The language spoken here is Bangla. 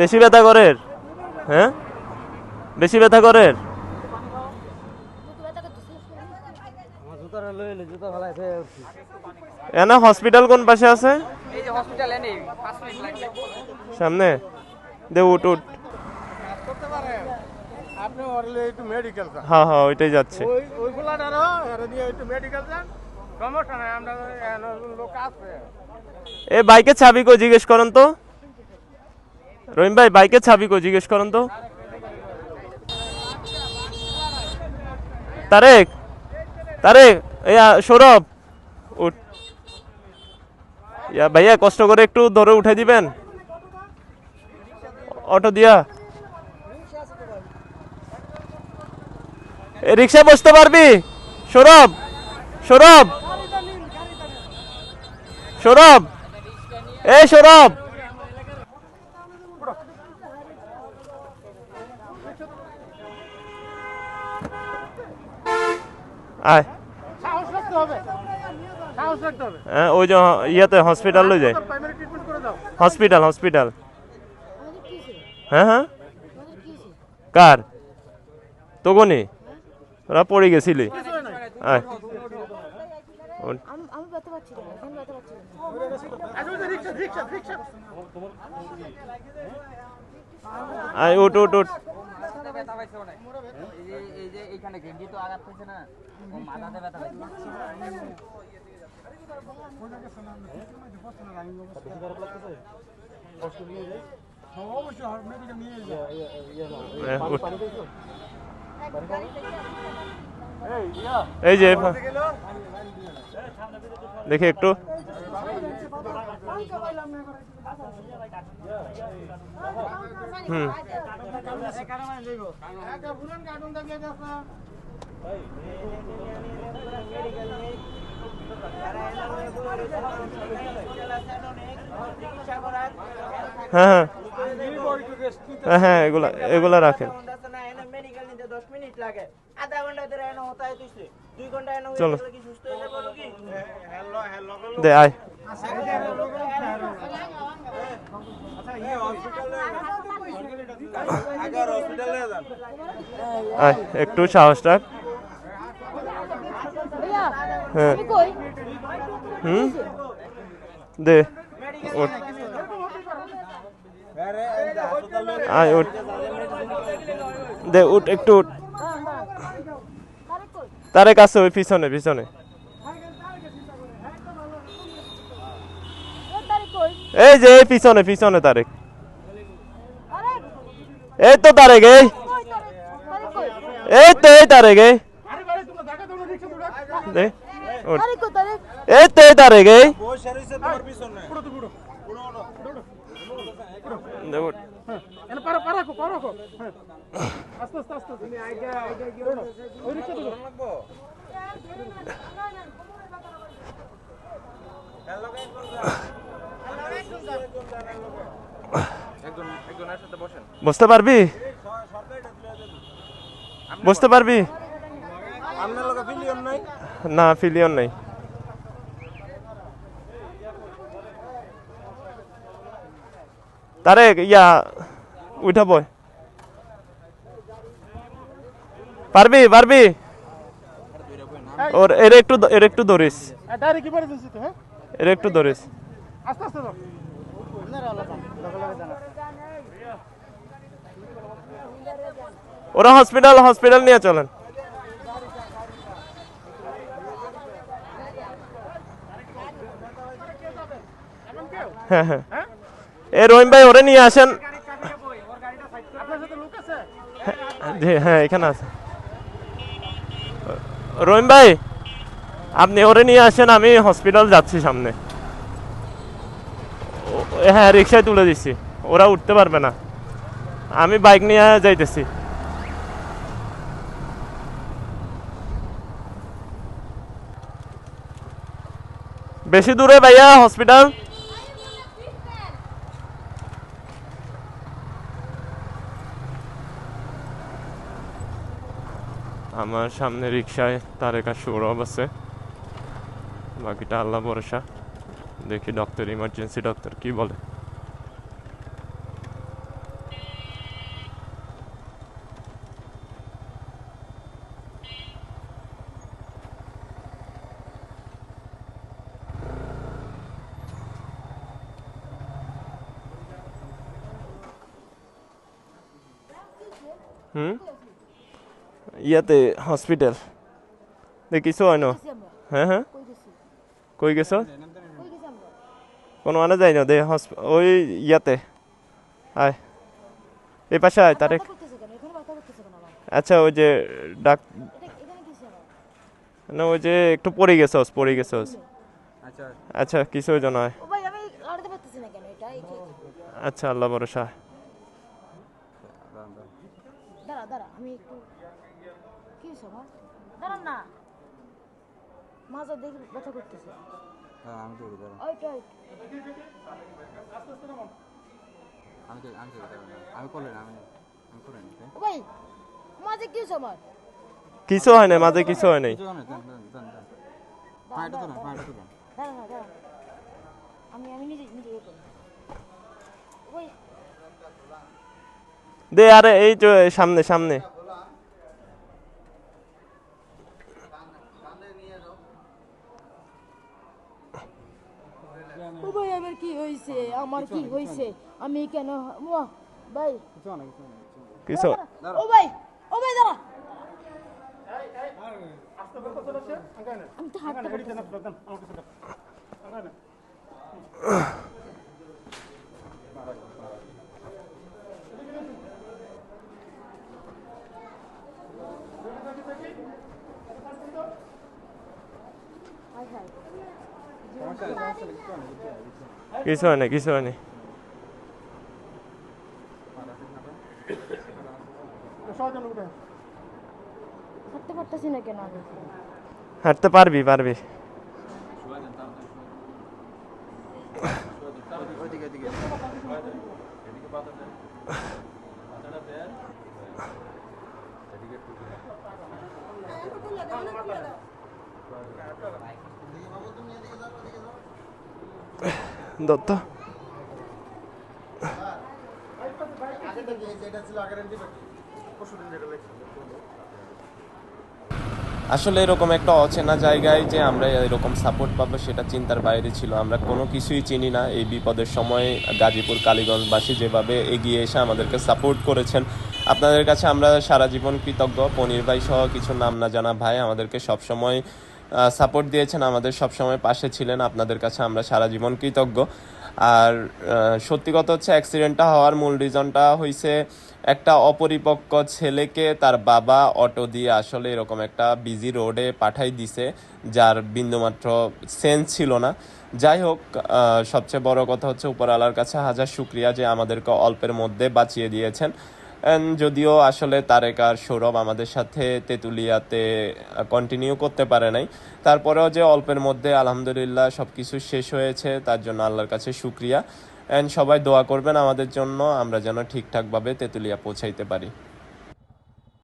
বেশি ব্যথা করে হ্যাঁ? বেশি ব্যথা করে এনা হসপিটাল কোন পাশে আছে? এই যে হসপিটালে নেই পাঁচ মিনিট লাগবে। সামনে? দে উঠ উঠ। করতে পারেন আপনি ওরলে একটু মেডিকেল যান। হ্যাঁ হ্যাঁ ওইটাই যাচ্ছে। এ বাইকের চাবি কো জিজ্ঞেস করুন তো। রহিম ভাই বাইকের চাবি কো জিজ্ঞেস করুন তো। তারেক তারেক এই সৌরভ। ইয়া ভাইয়া, কষ্ট করে একটু ধরে উঠে দিবেন। অটো দিয়া। রিক্সা বসতে পারবি? সৌরভ সৌরভ। সৌরভ। এই সৌরভ। আয়। সাহস রাখতে হবে। সাহস রাখতে হবে। হ্যাঁ ওই যে ইয়েতে হসপিটাল লই যায়। প্রাইমারি ট্রিটমেন্ট করে দাও। হসপিটাল হসপিটাল হ্যাঁ হ্যাঁ। কার? তোগনি? ওরা পড়ে গেছিলি। আয়। আয় উঠ উঠ উঠ। মাথাতে ব্যথা পাইছে অনেক এই যে এই যে এইখানে গেঞ্জি তো আঘাত পেয়েছে না? ও মাথাতে ব্যথা পাইছে। অবশ্যই মেডিকেল নিয়ে যাও এ, উঠ। এই যে দেখি একটু হুম হ্যাঁ হ্যাঁ এগুলা এগুলা রাখেন। মেডিকেল নিতে দশ মিনিট লাগে আধা ঘণ্টা ধরে এনে হতায় তুইছে দুই ঘণ্টা এনে চলো। হয়ে গেলে কি সুস্থ হয়ে যাব রোগী দে আয় আয় একটু সাহস রাখ। হ্যাঁ। হুম? দে উঠ আয় উঠ দে উঠ একটু উঠ তারে কাছে ওই পিছনে পিছনে। এই যে পিছনে পিছনে তারেক। এই তো তারেক এই। এই তো এই তারেক এই। এই তো এই তারেক এই। বুঝতে পারবি? বুঝতে পারবি? না ফিলিয়ন নাই। তারে ইয়া উঠা বয়। পারবি পারবি? ওর এর একটু এর একটু ধরিস। হ্যাঁ? এর একটু ধরিস। আস্তে আস্তে ওরা হসপিটাল হসপিটাল নিয়ে চলেন। হ্যাঁ হ্যাঁ। এ রহিম ভাই ওরে নিয়ে আসেন। জি, হ্যাঁ এখানে আছে। রহিম ভাই আপনি ওরে নিয়ে আসেন আমি হসপিটাল যাচ্ছি সামনে। হ্যাঁ রিক্সায় তুলে দিচ্ছি। ওরা উঠতে পারবে না। আমি বাইক নিয়ে যাইতেছি। বেশি দূরে ভাইয়া হসপিটাল আমার সামনে রিক্সায় তারেকা সৌরভ আছে। বাকিটা আল্লাহ ভরসা। দেখি ডক্টর ইমার্জেন্সি ডক্টর কি বলে। হুম? ইয়াতে হসপিটাল কিছু হয় না? হ্যাঁ হ্যাঁ কই গেছি? কোনো মানে যাই না? দে ওই ইয়াতে। আয়। এই পাশে আয় তারেক আচ্ছা ওই যে ডাক না ওই যে একটু পড়ে গেছস পড়ে গেছস। আচ্ছা আচ্ছা কিছু হইতো নয় ও ভাই আমি লড়াতে পারতেছি না কেন? এটা এই যে- আচ্ছা আল্লাহ ভরসা দাঁড়া আমি একটু কি হয়েছে আমার দাঁড়ান না। মাজা দেখি ব্যথা করতেছে। হ্যাঁ আমি তো দিতে ওইটা ওইটা। আমি তো। আমি তো আমি করলেন আমি আমি করেন ও ভাই মাজা কি হয়েছে আমার? কিছু হয় নাই মাঝে কিছু হয় নাই। না তো না তো না না আমি আমি নিজে নিজে ইয়ে করি ওই দে আরে এই তো সামনে সামনে। ভাই আমার কি আমার কি আমি কেন ওয়া, ভাই। কিছু ও ভাই ও ভাই দাঁড়া। আমি তো হাঁটতে পারতেছি না। হায় হায়। কিছু হয় নাই কিছু হয় নাই হাঁটতে পারতেছি না কেন আমি হাঁটতে পারবি পারবি ওইদিকে ওইদিকে দত্ত? আসলে এরকম একটা অচেনা জায়গায় যে আমরা এরকম সাপোর্ট পাবো সেটা চিন্তার বাইরে ছিল। আমরা কোনো কিছুই চিনি না। এই বিপদের সময় গাজীপুর, কালীগঞ্জবাসী যেভাবে এগিয়ে এসে আমাদেরকে সাপোর্ট করেছেন। আপনাদের কাছে আমরা সারা জীবন কৃতজ্ঞ। পনির ভাই সহ কিছু নাম না জানা ভাই আমাদেরকে সবসময় সাপোর্ট দিয়েছেন, আমাদের সবসময় পাশে ছিলেন, আপনাদের কাছে আমরা সারা জীবন কৃতজ্ঞ। আর সত্যি কথা হচ্ছে অ্যাক্সিডেন্টটা হওয়ার মূল রিজনটা হয়েছে একটা অপরিপক্ক ছেলেকে তার বাবা অটো দিয়ে আসলে এরকম একটা বিজি রোডে পাঠাই দিছে, যার বিন্দুমাত্র সেন্স ছিল না। যাই হোক সবচেয়ে বড় কথা হচ্ছে, উপরওয়ালার কাছে হাজার শুক্রিয়া যে আমাদেরকে অল্পের মধ্যে বাঁচিয়ে দিয়েছেন। যদিও আসলে তারেক আর সৌরভ আমাদের সাথে তেঁতুলিয়াতে কন্টিনিউ করতে পারে নাই, তারপরেও যে অল্পের মধ্যে আলহামদুলিল্লাহ সব কিছু শেষ হয়েছে, তার জন্য আল্লাহর কাছে শুক্রিয়া। অ্যান্ড সবাই দোয়া করবেন আমাদের জন্য, আমরা যেন ঠিকঠাকভাবে তেঁতুলিয়া পৌঁছাইতে পারি।